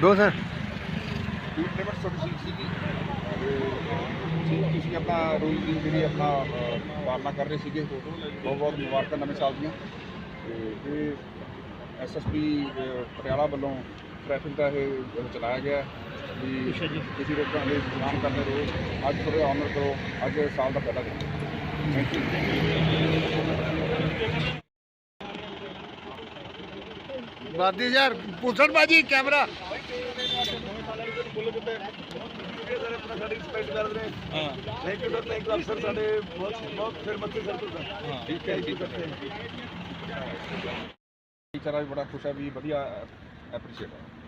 ਦੋ sir. Speed limit ਤੁਹਾਡੀ seat ਸੀਗੀ ਤੇ ਤੁਸੀਂ ਆਪਣਾ ਰੋਜ਼ ਦੀ ਜਿਹੜੀ ਆਪਣਾ ਅਹ, ਪਾਲਣਾ ਕਰ ਰਹੇ ਸੀਗੇ ਬਹੁਤ ਬਹੁਤ ਮੁਬਾਰਕਾਂ ਨਵੇਂ ਸਾਲ ਦੀਆਂ ਤੇ ਇਹ ਐਸਐਸਪੀ ਪਟਿਆਲਾ ਵੱਲੋਂ ਟ੍ਰੈਫਿਕ ਦਾ ਇਹ ਚਲਾਇਆ ਗਿਆ। ਵੀ ਕਿਸੇ ਲੋਕਾਂ ਦੇ ਚਲਾਨ ਕਰਦੇ ਰਹੋ। ਅੱਜ ਥੋੜੇ ਆਨਰ ਕਰੋ। ਅੱਜ ਸਾਲ ਦਾ ਪਹਿਲਾ ਦਿਨ। ਥੈਂਕ ਯੂ ਬਾਦੀ ਯਾਰ ਪੁੱਛਣ ਬਾਜੀ ਕੈਮਰਾ ਠੀਕ ਹੈ। ਠੀਕ ਹੈ ਟੀਚਰਾਂ ਵੀ ਬੜਾ ਖੁਸ਼ ਹੈ ਵੀ ਵਧੀਆ ਐਪਰੀਸ਼ੀਏਟ ਹੈ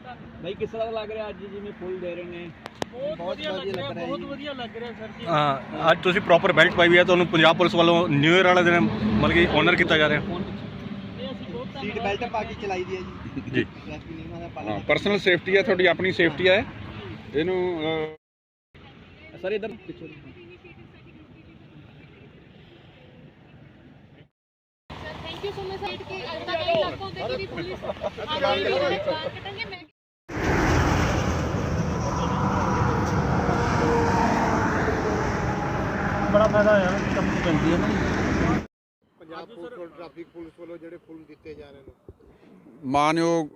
ਭਾਈ ਕਿਸ ਤਰ੍ਹਾਂ ਦਾ ਲੱਗ ਰਿਹਾ ਅੱਜ ਜਿਵੇਂ ਫੁੱਲ ਦੇ ਰਹੇ ਨੇ ਬਹੁਤ ਵਧੀਆ ਲੱਗ ਰਿਹਾ ਬਹੁਤ ਵਧੀਆ ਲੱਗ ਰਿਹਾ ਸਰ ਜੀ ਹਾਂ ਅੱਜ ਤੁਸੀਂ ਪ੍ਰੋਪਰ ਬੈਲਟ ਪਾਈ ਹੋਈ ਹੈ ਤੁਹਾਨੂੰ ਪੰਜਾਬ ਪੁਲਿਸ ਵੱਲੋਂ ਨਿਊ ਇਅਰ ਵਾਲੇ ਦਿਨ ਮਤਲਬ ਕਿ ਆਨਰ ਕੀਤਾ ਜਾ ਰਿਹਾ ਇਹ ਅਸੀਂ ਬਹੁਤ ਸੀਟ ਬੈਲਟ ਪਾ ਕੇ ਚਲਾਈ ਦੀ ਹੈ ਜੀ ਜੀ ਟ੍ਰੈਫਿਕ ਨਿਯਮਾਂ ਦਾ ਹਾਂ ਪਾਲਣ ਪਰਸਨਲ ਸੇਫਟੀ ਹੈ ਤੁਹਾਡੀ ਆਪਣੀ ਸੇਫਟੀ ਹੈ ਇਹਨੂੰ ਅਹ, ਸਰ ਇਧਰ ਪਿੱਛੇ thank you so much side के अंदर कई इलाकों से की पुलिस आ रही है मेरे चार कटेंगे मैं ਬੜਾ ਫਾਇਦਾ ਹੋਇਆ ਕੰਮ ਦੀ ਪੈਂਦੀ ਹੈ ਨਾ ਪੰਜਾਬ ਪੁਲਿਸ ਵੱਲੋਂ ਟ੍ਰੈਫਿਕ ਪੁਲਿਸ ਵੱਲੋਂ ਜਿਹੜੇ ਫੁੱਲ ਦਿੱਤੇ ਜਾ ਰਹੇ ਨੇ। ਮਾਨਯੋਗ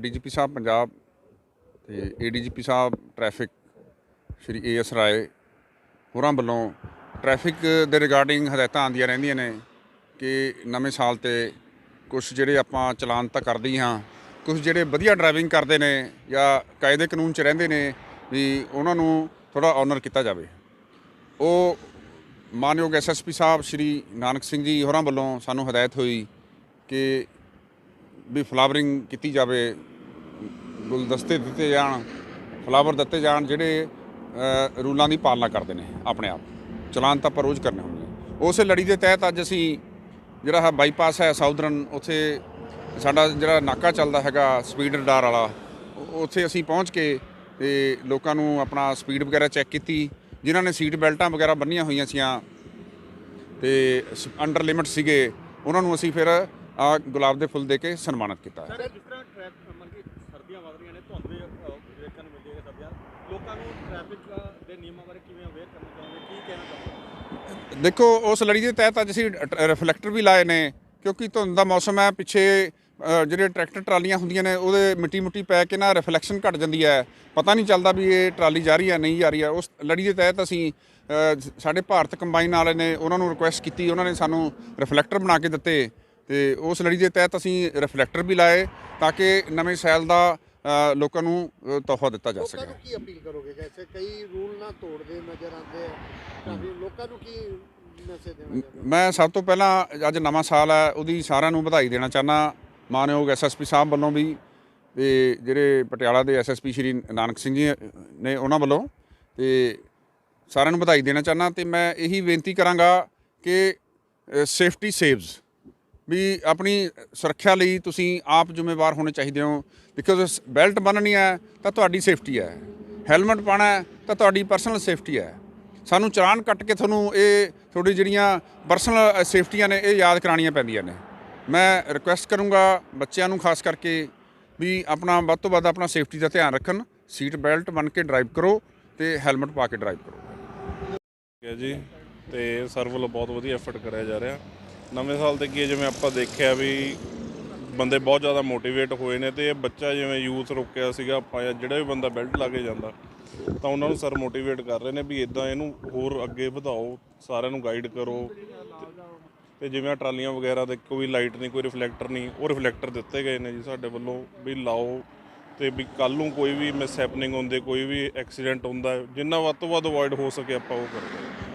ਡੀਜੀਪੀ ਸਾਹਿਬ ਪੰਜਾਬ ਤੇ ADGP Sahib traffic Shri A S Rai ਹੋਰਾਂ ਵੱਲੋਂ ਟ੍ਰੈਫਿਕ ਦੇ ਰਿਗਾਰਡਿੰਗ ਹਦਾਇਤਾਂ ਆਉਂਦੀਆਂ ਰਹਿੰਦੀਆਂ ਨੇ ਕਿ ਨਵੇਂ ਸਾਲ ਤੇ ਕੁਝ ਜਿਹੜੇ ਆਪਾਂ ਚਲਾਨ ਤਾਂ ਕਰਦੇ ਹੀ ਹਾਂ ਕੁਝ ਜਿਹੜੇ ਵਧੀਆ ਡਰਾਈਵਿੰਗ ਕਰਦੇ ਨੇ ਜਾਂ ਕਾਇਦੇ ਕਾਨੂੰਨ 'ਚ ਰਹਿੰਦੇ ਨੇ ਵੀ ਉਹਨਾਂ ਨੂੰ ਥੋੜਾ ਆਨਰ ਕੀਤਾ ਜਾਵੇ। ਉਹ ਮਾਨਯੋਗ ਐਸਐਸਪੀ ਸਾਹਿਬ ਸ਼੍ਰੀ ਨਾਨਕ ਸਿੰਘ ਜੀ ਹੋਰਾਂ ਵੱਲੋਂ ਸਾਨੂੰ ਹਦਾਇਤ ਹੋਈ ਕਿ ਵੀ ਫਲਾਵਰਿੰਗ ਕੀਤੀ ਜਾਵੇ, ਗੁਲਦਸਤੇ ਦਿੱਤੇ ਜਾਣ, ਫਲਾਵਰ ਦਿੱਤੇ ਜਾਣ, ਜਿਹੜੇ ਰੂਲਾਂ ਦੀ ਪਾਲਣਾ ਕਰਦੇ ਨੇ ਆਪਣੇ ਆਪ ਚਲਾਨ ਤਾਂ ਆਪਾਂ ਰੋਜ਼ ਕਰਨੇ ਹੁੰਦੇ ਆ। ਉਸੇ ਲੜੀ ਦੇ ਤਹਿਤ ਅੱਜ ਅਸੀਂ ਜਿਹੜਾ ਹੈ ਬਾਈਪਾਸ ਹੈ ਸਾਊਦਰਨ, ਉੱਥੇ ਸਾਡਾ ਜਿਹੜਾ ਨਾਕਾ ਚੱਲਦਾ ਹੈਗਾ ਸਪੀਡ ਰਡਾਰ ਵਾਲਾ ਉੱਥੇ ਅਸੀਂ ਪਹੁੰਚ ਕੇ ਤੇ ਲੋਕਾਂ ਨੂੰ ਆਪਣਾ ਸਪੀਡ ਵਗੈਰਾ ਚੈੱਕ ਕੀਤੀ ਜਿਨ੍ਹਾਂ ਨੇ ਸੀਟ ਬੈਲਟਾਂ ਵਗੈਰਾ ਬੰਨੀਆਂ ਹੋਈਆਂ ਸੀਆਂ ਤੇ ਅੰਡਰ ਲਿਮਟ ਸੀਗੇ ਉਹਨਾਂ ਨੂੰ ਅਸੀਂ ਫਿਰ ਆ ਗੁਲਾਬ ਦੇ ਫੁੱਲ ਦੇ ਕੇ ਸਨਮਾਨਿਤ ਕੀਤਾ ਹੈ। ਜਿਸ ਤਰ੍ਹਾਂ ਟ੍ਰੈਫਿਕ ਕਿ ਸਰਦੀਆਂ ਵਧ ਰਹੀਆਂ ਨੇ ਧੁੰਦ ਵੀ ਵੇਖਣ ਨੂੰ ਮਿਲਦੀ ਹੈ ਸਰਦੀਆਂ। ਲੋਕਾਂ ਨੂੰ ਟ੍ਰੈਫਿਕ ਦੇ ਨਿਯਮਾਂ ਬਾਰੇ ਕਿਵੇਂ ਅਵੇਅਰ ਕਰਨਾ ਚਾਹੁੰਦੇ ਕੀ ਕਹਿਣਾ ਚਾਹੁੰਦੇ ਦੇਖੋ ਉਸ ਲੜੀ ਦੇ ਤਹਿਤ ਅੱਜ ਅਸੀਂ ਰਿਫਲੈਕਟਰ ਵੀ ਲਾਏ ਨੇ ਕਿਉਂਕਿ ਧੁੰਦ ਦਾ ਮੌਸਮ ਹੈ ਪਿੱਛੇ ਜਿਹੜੇ ਟਰੈਕਟਰ ਟਰਾਲੀਆਂ ਹੁੰਦੀਆਂ ਨੇ ਉਹਦੇ ਮਿੱਟੀ ਮੁੱਟੀ ਪੈ ਕੇ ਨਾ ਰਿਫਲੈਕਸ਼ਨ ਘਟ ਜਾਂਦੀ ਹੈ। ਪਤਾ ਨਹੀਂ ਚੱਲਦਾ ਵੀ ਇਹ ਟਰਾਲੀ ਜਾ ਰਹੀ ਹੈ ਨਹੀਂ ਜਾ ਰਹੀ ਹੈ। ਉਸ ਲੜੀ ਦੇ ਤਹਿਤ ਅਸੀਂ ਸਾਡੇ ਭਾਰਤ ਕੰਬਾਈਨ ਵਾਲੇ ਨੇ ਉਹਨਾਂ ਨੂੰ ਰਿਕੁਐਸਟ ਕੀਤੀ ਉਹਨਾਂ ਨੇ ਸਾਨੂੰ ਰਿਫਲੈਕਟਰ ਬਣਾ ਕੇ ਦਿੱਤੇ। ਤੇ ਉਸ ਲੜੀ ਦੇ ਤਹਿਤ ਅਸੀਂ ਰਿਫਲੈਕਟਰ ਵੀ ਲਾਏ ਤਾਂ ਕਿ ਨਵੇਂ ਸਾਲ ਦਾ ਲੋਕਾਂ ਨੂੰ ਤੋਹਫਾ ਦਿੱਤਾ ਜਾ ਸਕੇ। ਕੀ ਅਪੀਲ ਕਰੋਗੇ? ਜੈਸੇ ਕਈ ਰੂਲ ਨਾ ਤੋੜਦੇ ਨਜ਼ਰ ਆਉਂਦੇ ਆ। ਟ੍ਰੈਫਿਕ ਲੋਕਾਂ ਨੂੰ ਕੀ ਮੈਸੇਜ ਦੇਣਾ ਚਾਹੁੰਦੇ ਮੈਂ ਸਭ ਤੋਂ ਪਹਿਲਾਂ ਅੱਜ ਨਵਾਂ ਸਾਲ ਹੈ ਉਹਦੀ ਸਾਰਿਆਂ ਨੂੰ ਵਧਾਈ ਦੇਣਾ ਚਾਹਨਾ ਮਾਨਯੋਗ ਐਸਐਸਪੀ ਸਾਹਿਬ ਵੱਲੋਂ ਵੀ ਤੇ ਜਿਹੜੇ ਪਟਿਆਲਾ ਦੇ ਐਸਐਸਪੀ ਸ਼੍ਰੀ ਨਾਨਕ ਸਿੰਘ ਜੀ ਨੇ ਉਹਨਾਂ ਵੱਲੋਂ ਤੇ ਸਾਰਿਆਂ ਨੂੰ ਵਧਾਈ ਦੇਣਾ ਚਾਹਨਾ ਤੇ ਮੈਂ ਇਹੀ ਬੇਨਤੀ ਕਰਾਂਗਾ ਕਿ ਸੇਫਟੀ ਸੇਵਸ ਵੀ ਆਪਣੀ ਸੁਰੱਖਿਆ ਲਈ ਤੁਸੀਂ ਆਪ ਜ਼ਿੰਮੇਵਾਰ ਹੋਣੇ ਚਾਹੀਦੇ ਹੋ। ਬਿਕਾਜ਼ ਬੈਲਟ ਬੰਨਣੀ ਹੈ ਤਾਂ ਤੁਹਾਡੀ ਸੇਫਟੀ ਹੈ, ਹੈਲਮਟ ਪਾਣਾ ਤਾਂ ਤੁਹਾਡੀ ਪਰਸਨਲ ਸੇਫਟੀ ਹੈ। ਸਾਨੂੰ ਚਲਾਨ ਕੱਟ ਕੇ ਤੁਹਾਨੂੰ ਇਹ, ਤੁਹਾਡੀ ਜਿਹੜੀਆਂ ਪਰਸਨਲ ਸੇਫਟੀਆਂ ਨੇ, ਇਹ ਯਾਦ ਕਰਾਉਣੀਆਂ ਪੈਂਦੀਆਂ ਨੇ। ਮੈਂ ਰਿਕੁਐਸਟ ਕਰੂੰਗਾ ਬੱਚਿਆਂ ਨੂੰ ਖਾਸ ਕਰਕੇ ਵੀ ਆਪਣਾ ਵੱਧ ਤੋਂ ਵੱਧ ਆਪਣਾ ਸੇਫਟੀ ਦਾ ਧਿਆਨ ਰੱਖਣ ਸੀਟ ਬੈਲਟ ਬੰਨ ਕੇ ਡਰਾਈਵ ਕਰੋ ਤੇ ਹੈਲਮਟ ਪਾ ਕੇ ਡਰਾਈਵ ਕਰੋ। ਠੀਕ ਹੈ ਜੀ, ਤੇ ਸਰ ਵੱਲੋਂ ਬਹੁਤ ਵਧੀਆ ਐਫਰਟ ਕਰਿਆ ਜਾ ਰਿਹਾ। ਨਵੇਂ ਸਾਲ ਤੇ ਕੀ ਜਿਵੇਂ ਆਪਾਂ ਦੇਖਿਆ ਵੀ ਬੰਦੇ ਬਹੁਤ ਜ਼ਿਆਦਾ ਮੋਟੀਵੇਟ ਹੋਏ ਨੇ ਤੇ ਇਹ ਬੱਚਾ ਜਿਵੇਂ ਯੂਥ ਰੁਕਿਆ ਸੀਗਾ ਆਪਾਂ ਜਾਂ ਜਿਹੜਾ ਵੀ ਬੰਦਾ ਬੈਲਟ ਲਾ ਕੇ ਜਾਂਦਾ, ਤਾਂ ਉਹਨਾਂ ਨੂੰ ਸਰ ਮੋਟੀਵੇਟ ਕਰ ਰਹੇ ਨੇ ਵੀ ਇਦਾਂ ਇਹਨੂੰ ਹੋਰ ਅੱਗੇ ਵਧਾਓ, ਸਾਰਿਆਂ ਨੂੰ ਗਾਈਡ ਕਰੋ ਤੇ- ਜਿਵੇਂ ਟਰਾਲੀਆਂ ਵਗੈਰਾ ਦੇ ਕੋਈ ਲਾਈਟ ਨਹੀਂ, ਕੋਈ ਰਿਫਲੈਕਟਰ ਨਹੀਂ, ਉਹ ਰਿਫਲੈਕਟਰ ਦਿੱਤੇ ਗਏ ਨੇ ਜੀ ਸਾਡੇ ਵੱਲੋਂ ਵੀ ਲਾਓ ਤੇ ਵੀ ਕੱਲ ਨੂੰ ਕੋਈ ਵੀ ਮਿਸ ਹੈਪਨਿੰਗ ਹੁੰਦੇ, ਕੋਈ ਵੀ ਐਕਸੀਡੈਂਟ ਹੁੰਦਾ, ਜਿੰਨਾ ਵੱਧ ਤੋਂ ਵੱਧ ਅਵੋਇਡ ਹੋ ਸਕੇ ਆਪਾਂ ਉਹ ਕਰੀਏ।